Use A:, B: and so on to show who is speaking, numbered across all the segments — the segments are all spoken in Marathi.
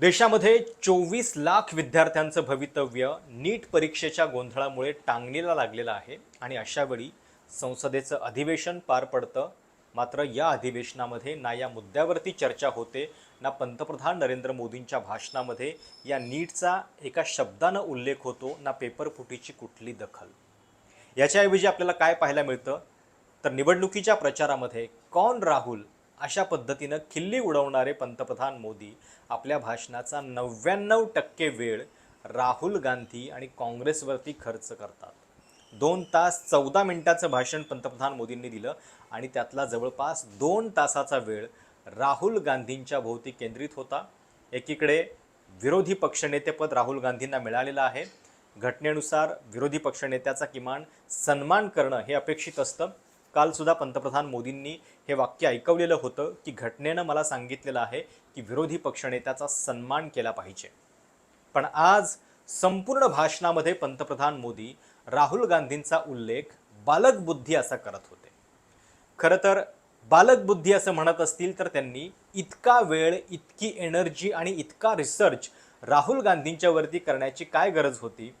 A: देशामध्ये चोवीस लाख विद्यार्थ्यांचं भवितव्य नीट परीक्षेच्या गोंधळामुळे टांगणीला लागलेलं आहे आणि अशावेळी संसदेचं अधिवेशन पार पडतं. मात्र या अधिवेशनामध्ये ना या मुद्द्यावरती चर्चा होते ना पंतप्रधान नरेंद्र मोदींच्या भाषणामध्ये या नीटचा एका शब्दानं उल्लेख होतो ना पेपरफुटीची कुठली दखल. याच्याऐवजी आपल्याला काय पाहायला मिळतं? तर निवडणुकीच्या प्रचारामध्ये कौन राहुल अशा पद्धतीनं खिल्ली उडवणारे पंतप्रधान मोदी आपल्या भाषणाचा नव्याण्णव टक्के वेळ राहुल गांधी आणि काँग्रेसवरती खर्च करतात. दोन तास चौदा मिनिटाचं भाषण पंतप्रधान मोदींनी दिलं आणि त्यातला जवळपास दोन तासाचा वेळ राहुल गांधींच्या भोवती केंद्रित होता. एकीकडे विरोधी पक्षनेतेपद राहुल गांधींना मिळालेलं आहे. घटनेनुसार विरोधी पक्षनेत्याचा किमान सन्मान करणं हे अपेक्षित असतं. कालसुद्धा पंतप्रधान मोदींनी हे वाक्य ऐकवलेलं होतं की घटनेनं मला सांगितलेलं आहे की विरोधी पक्षनेत्याचा सन्मान केला पाहिजे. पण आज संपूर्ण भाषणामध्ये पंतप्रधान मोदी राहुल गांधींचा उल्लेख बालकबुद्धी असा करत होते. खरं तर बालकबुद्धी असं म्हणत असतील तर त्यांनी इतका वेळ इतकी एनर्जी आणि इतका रिसर्च राहुल गांधींच्यावरती करण्याची काय गरज होती?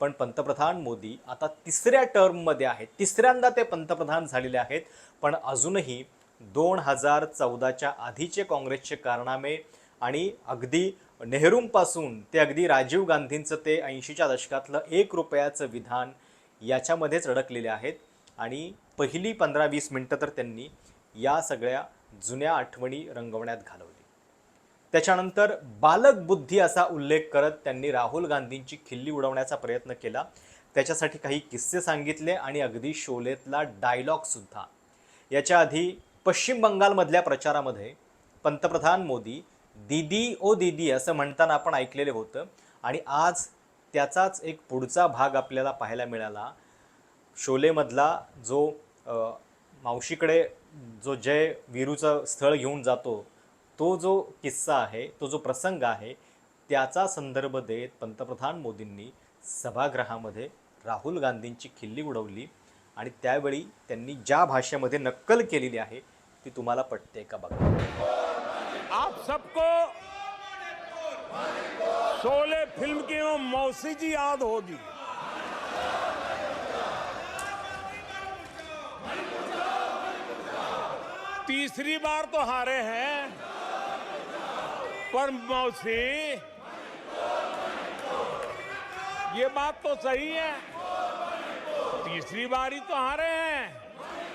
A: पण पंतप्रधान मोदी आता तिसऱ्या टर्ममध्ये आहेत. तिसऱ्यांदा ते पंतप्रधान झालेले आहेत. पण अजूनही दोन हजार चौदाच्या आधीचे काँग्रेसचे कारनामे आणि अगदी नेहरूंपासून ते अगदी राजीव गांधींचं ते ऐंशीच्या दशकातलं एक रुपयाचं विधान याच्यामध्येच अडकलेले आहेत. आणि पहिली पंधरा वीस मिनटं तर त्यांनी या सगळ्या जुन्या आठवणी रंगवण्यात घालवल्या. त्याच्यानंतर बालक बुद्धी असा उल्लेख करत त्यांनी राहुल गांधींची खिल्ली उडवण्याचा प्रयत्न केला. त्याच्यासाठी काही किस्से सांगितले आणि अगदी शोलेतला डायलॉगसुद्धा याच्या आधी पश्चिम बंगालमधल्या प्रचारामध्ये पंतप्रधान मोदी दीदी ओ दीदी असं म्हणताना आपण ऐकलेलं होतं. आणि आज त्याचाच एक पुढचा भाग आपल्याला पाहायला मिळाला. शोलेमधला जो मावशीकडे जो जय वीरूचं स्थळ घेऊन जातो तो जो किस्सा आहे तो जो प्रसंग आहे त्याचा संदर्भ देत पंतप्रधान मोदींनी सभागृहामध्ये राहुल गांधींची खिल्ली उडवली आणि त्यावेळी त्यांनी ज्या भाषेमध्ये नक्कल केलेली आहे ती तुम्हाला पटते का बघा?
B: आप सबको शोले फिल्म की मौसी जी याद होगी। तीसरी बार तो हारे हैं। पर मौसी। ये बात तो सही है। तीसरी बारी तो हारे हैं।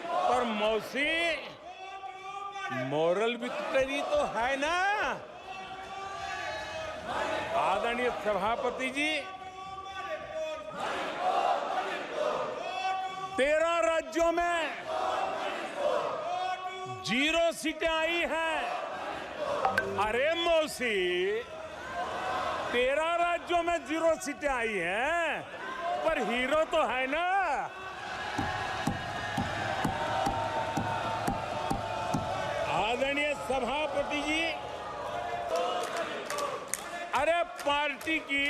B: पर मौसी मॉरल विक्ट्री तो है ना। आदरणीय सभापति जी, तेरह राज्यों में ज़ीरो सीटें आई हैं। अरे मौसी, तेरह राज्यों में ज़ीरो सीटें आई हैं, पर हीरो तो है ना। आदरणीय सभापति जी, अरे पार्टी की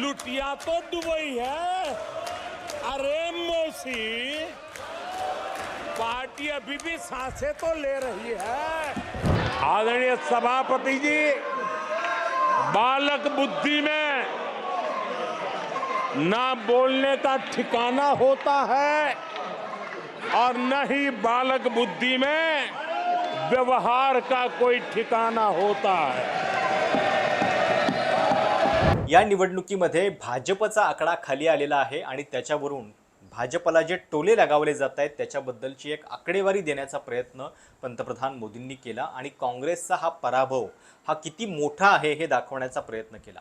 B: लुटिया तो दुबई है। अरे मौसी पार्टी अभी भी सांसें तो ले रही है। आदरणीय सभापति जी बालक बुद्धि में ना बोलने का ठिकाना होता है और न ही बालक बुद्धि में व्यवहार का कोई ठिकाना होता है।
A: या निवडणुकीमध्ये भाजपचा आकडा खाली आलेला आहे आणि त्याच्यावरून भाजपला जे टोले लगावले जात आहेत त्याच्याबद्दलची एक आकडेवारी देण्याचा प्रयत्न पंतप्रधान मोदींनी केला आणि काँग्रेसचा हा पराभव हा किती मोठा आहे हे दाखवण्याचा प्रयत्न केला.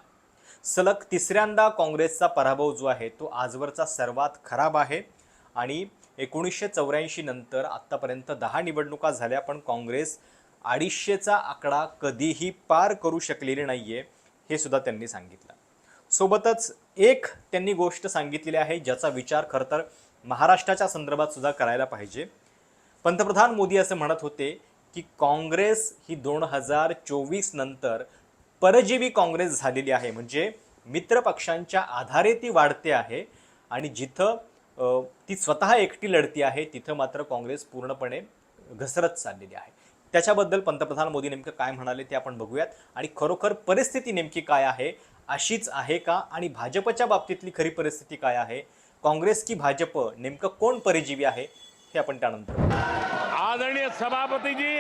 A: सलग तिसऱ्यांदा काँग्रेसचा पराभव जो आहे तो आजवरचा सर्वात खराब आहे आणि एकोणीसशे चौऱ्याऐंशी नंतर आत्तापर्यंत दहा निवडणुका झाल्या पण काँग्रेस अडीचशेचा आकडा कधीही पार करू शकलेली नाही आहे हे सुद्धा त्यांनी सांगितलं. सोबतच एक त्यांनी गोष्ट सांगितलेली आहे ज्याचा विचार खरं तर महाराष्ट्राच्या संदर्भात सुद्धा करायला पाहिजे. पंतप्रधान मोदी असं म्हणत होते की काँग्रेस ही दोन हजार चोवीस नंतर परजीवी काँग्रेस झालेली आहे. म्हणजे मित्रपक्षांच्या आधारे ती वाढते आहे आणि जिथं ती स्वतः एकटी लढती आहे तिथं मात्र काँग्रेस पूर्णपणे घसरत चाललेली आहे. त्याच्याबद्दल पंतप्रधान मोदी नेमकं काय म्हणाले ते आपण बघूयात. आणि खरोखर परिस्थिती नेमकी काय आहे अशीच आहे का? आणि भाजपच्या बाबतीतली खरी परिस्थिती काय आहे? काँग्रेस की भाजप नेमकं कोण परिजीवी आहे? हे आपण त्यानंतर
B: आदरणीय सभापतीजी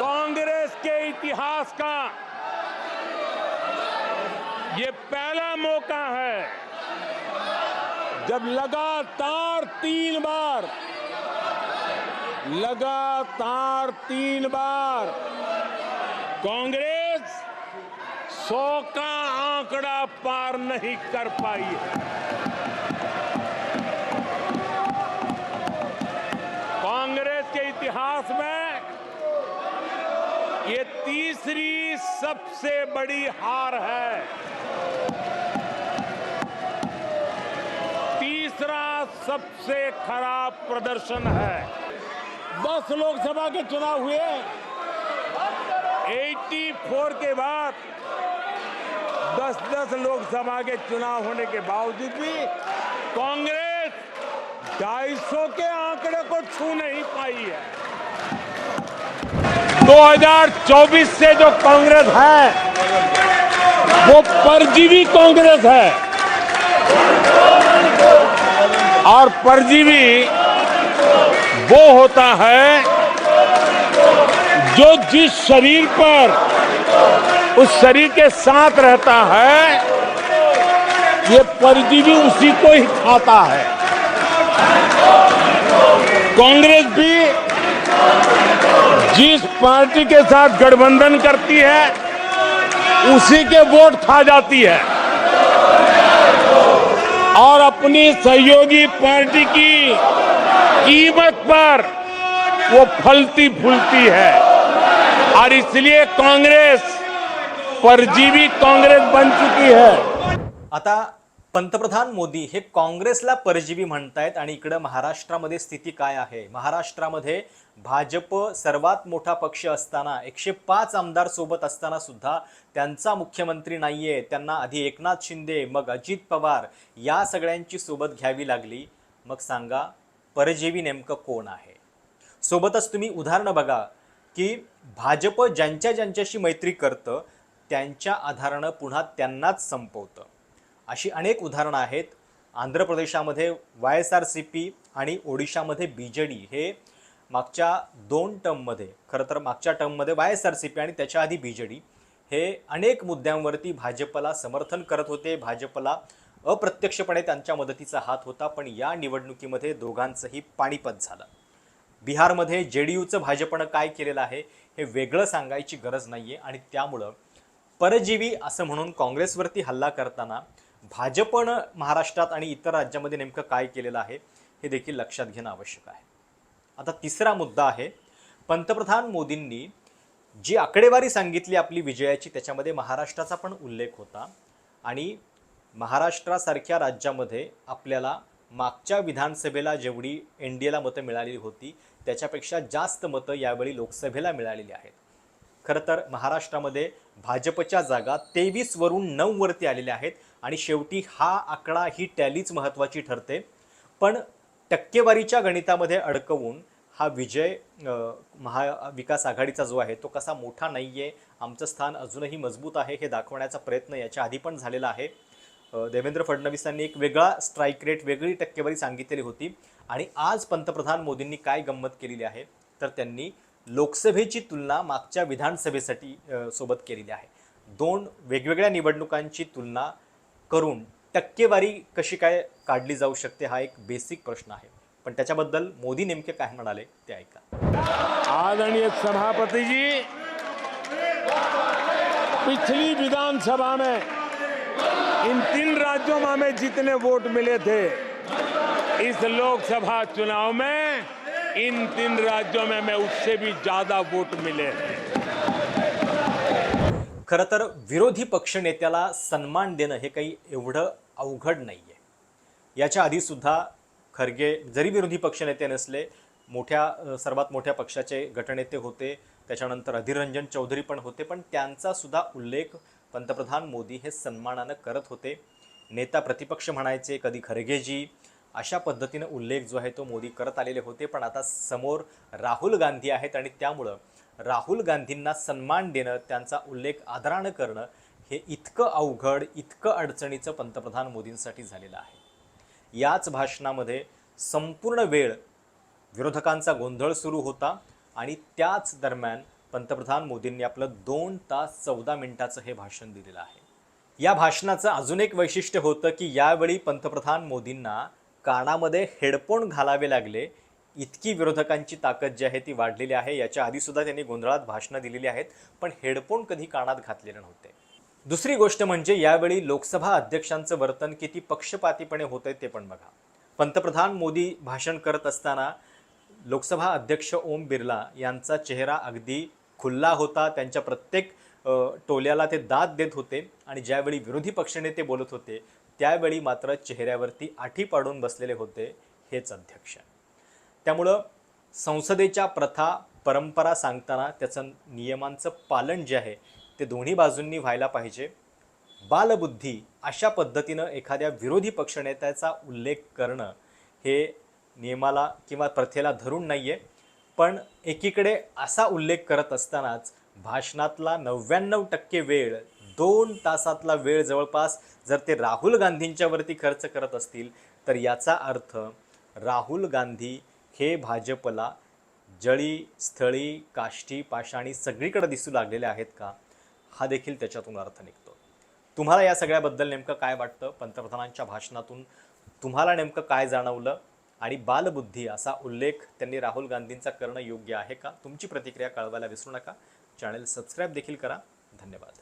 B: कांग्रेस के इतिहास का? ये पहला मौका है जब लगातार तीन बार लगातार तीन बार कांग्रेस सौ का आंकड़ा पार नहीं कर पाई। है कांग्रेस के इतिहास में ये तीसरी सबसे बड़ी हार है। तीसरा सबसे खराब प्रदर्शन है। दस लोकसभा के चुनाव हुए। 84 के बाद दस दस लोकसभा के चुनाव होने के बावजूद भी कांग्रेस 250 के आंकड़े को छू नहीं पाई है। 2024 से जो कांग्रेस है, वो परजीवी कांग्रेस है। और परजीवी वो होता है जो जिस शरीर पर उस शरीर के साथ रहता है, ये परजीवी उसी को ही खाता है। कांग्रेस भी जिस पार्टी के साथ गठबंधन करती है, उसी के वोट खा जाती है। और अपनी सहयोगी पार्टी की कीमत पर वो फलती फूलती है। और इसलिए कांग्रेस परजीवी काँग्रेस बन चुकी है।
A: आता पंतप्रधान मोदी हे काँग्रेसला परजीवी म्हणतायत आणि इकडं महाराष्ट्रामध्ये स्थिती काय आहे? महाराष्ट्रामध्ये भाजप सर्वात मोठा पक्ष असताना एकशे पाच आमदार सोबत असताना सुद्धा त्यांचा मुख्यमंत्री नाहीये. त्यांना आधी एकनाथ शिंदे मग अजित पवार या सगळ्यांची सोबत घ्यावी लागली. मग सांगा परजीवी नेमकं कोण आहे? सोबतच तुम्ही उदाहरणं बघा की भाजप ज्यांच्या ज्यांच्याशी मैत्री करतं त्यांच्या आधारानं पुन्हा त्यांनाच संपवतं. अशी अनेक उदाहरणं आहेत. आंध्र प्रदेशामध्ये Y S R C P आणि ओडिशामध्ये बी जे डी हे मागच्या दोन टर्ममध्ये खरं तर मागच्या टर्ममध्ये Y S R C P आणि त्याच्या आधी बी जे डी हे अनेक मुद्द्यांवरती भाजपला समर्थन करत होते. भाजपला अप्रत्यक्षपणे त्यांच्या मदतीचा हात होता पण या निवडणुकीमध्ये दोघांचंही पाणीपत झालं. बिहारमध्ये जे डी यूचं भाजपनं काय केलेलं आहे हे वेगळं सांगायची गरज नाही आहे आणि त्यामुळं परजीवी असं म्हणून काँग्रेसवरती हल्ला करताना भाजपनं महाराष्ट्रात आणि इतर राज्यामध्ये नेमकं काय केलेलं आहे हे देखील लक्षात घेणं आवश्यक आहे. आता तिसरा मुद्दा आहे पंतप्रधान मोदींनी जी आकडेवारी सांगितली आपली विजयाची त्याच्यामध्ये महाराष्ट्राचा पण उल्लेख होता आणि महाराष्ट्रासारख्या राज्यामध्ये आपल्याला मागच्या विधानसभेला जेवढी एन डी एला मतं मिळालेली होती त्याच्यापेक्षा जास्त मतं यावेळी लोकसभेला मिळालेली आहेत. खरं तर महाराष्ट्रामध्ये भाजपच्या जागा तेवीस वरून नऊ वरती आलेल्या आहेत आणि शेवटी हा आकडा ही टॅलीच महत्त्वाची ठरते. पण टक्केवारीच्या गणितामध्ये अडकवून हा विजय महाविकास आघाडीचा जो आहे तो कसा मोठा नाही आहे आमचं स्थान अजूनही मजबूत आहे हे दाखवण्याचा प्रयत्न याच्या आधी पण झालेला आहे. देवेंद्र फडणवीसांनी एक वेगळा स्ट्राईक रेट वेगळी टक्केवारी सांगितलेली होती आणि आज पंतप्रधान मोदींनी काय गंमत केलेली आहे तर त्यांनी लोकसभेची तुलना मागच्या विधानसभेसाठी सोबत केलेली आहे. दोन वेगवेगळ्या निवडणुकांची तुलना करून टक्केवारी कशी काय काढली जाऊ शकते हा एक बेसिक प्रश्न आहे. पण त्याच्याबद्दल मोदी नेमके काय म्हणाले ते ऐका.
B: आदरणीय सभापतीजी पिछली विधानसभा में इन तीन राज्यों में हमें जितने वोट मिले थे इस लोकसभा चुनाव में इन तीन राज्यों में हमें उससे भी ज्यादा वोट मिले
A: खरं तर विरोधी पक्षनेत्याला सन्मान देणं हे काही एवढं अवघड नाही आहे याच्या आधी सुद्धा खरगे जरी विरोधी पक्षनेते नसले मोठ्या सर्वात मोठ्या पक्षाचे गटनेते होते त्याच्यानंतर अधिरंजन चौधरी पण होते पण त्यांचा सुद्धा उल्लेख पंतप्रधान मोदी हे सन्मानानं करत होते. नेता प्रतिपक्ष म्हणायचे कधी खरगेजी अशा पद्धतीनं उल्लेख जो आहे तो मोदी करत आलेले होते. पण आता समोर राहुल गांधी आहेत आणि त्यामुळं राहुल गांधींना सन्मान देणं त्यांचा उल्लेख आदरानं करणं हे इतकं अवघड इतकं अडचणीचं पंतप्रधान मोदींसाठी झालेलं आहे. याच भाषणामध्ये संपूर्ण वेळ विरोधकांचा गोंधळ सुरू होता आणि त्याच दरम्यान पंतप्रधान मोदींनी आपलं दोन तास चौदा मिनिटाचं हे भाषण दिलेलं आहे. या भाषणाचं अजून एक वैशिष्ट्य होतं की यावेळी पंतप्रधान मोदींना कानामध्ये हेडफोन घालावे लागले इतकी विरोधकांची ताकद जी आहे ती वाढलेली आहे. याच्या आधीसुद्धा त्यांनी गोंधळात भाषणं दिलेली आहेत पण हेडफोन कधी कानात घातलेले नव्हते. दुसरी गोष्ट म्हणजे यावेळी लोकसभा अध्यक्षांचं वर्तन किती पक्षपातीपणे होतंय ते पण बघा. पंतप्रधान मोदी भाषण करत असताना लोकसभा अध्यक्ष ओम बिर्ला यांचा चेहरा अगदी खुल्ला होता. त्यांच्या प्रत्येक टोल्याला ते दाद देत होते आणि ज्यावेळी विरोधी पक्षनेते बोलत होते त्यावेळी मात्र चेहऱ्यावरती आठी पाडून बसलेले होते हेच अध्यक्ष. त्यामुळं संसदेच्या प्रथा परंपरा सांगताना त्याचं नियमांचं पालन जे आहे ते दोन्ही बाजूंनी व्हायला पाहिजे. बालबुद्धी अशा पद्धतीनं एखाद्या विरोधी पक्षनेत्याचा उल्लेख करणं हे नियमाला किंवा प्रथेला धरून नाही आहे पण एकीकडे असा उल्लेख करत असतानाच भाषणातला नव्याण्णव टक्के वेळ दोन तासातला वेळ जवळपास जर ते राहुल गांधींच्यावरती खर्च करत असतील तर याचा अर्थ राहुल गांधी हे भाजपला जळी स्थळी काष्टी पाषाणी सगळीकडे दिसू लागलेले आहेत का? हा देखील त्याच्यातून अर्थ निघतो. तुम्हाला या सगळ्याबद्दल नेमकं काय वाटतं? पंतप्रधानांच्या भाषणातून तुम्हाला नेमकं काय जाणवलं? आणि बालबुद्धी असा उल्लेख त्यांनी राहुल गांधींचा करणं योग्य आहे का? तुमची प्रतिक्रिया कळवायला विसरू नका. चॅनल सबस्क्राईब देखील करा. धन्यवाद.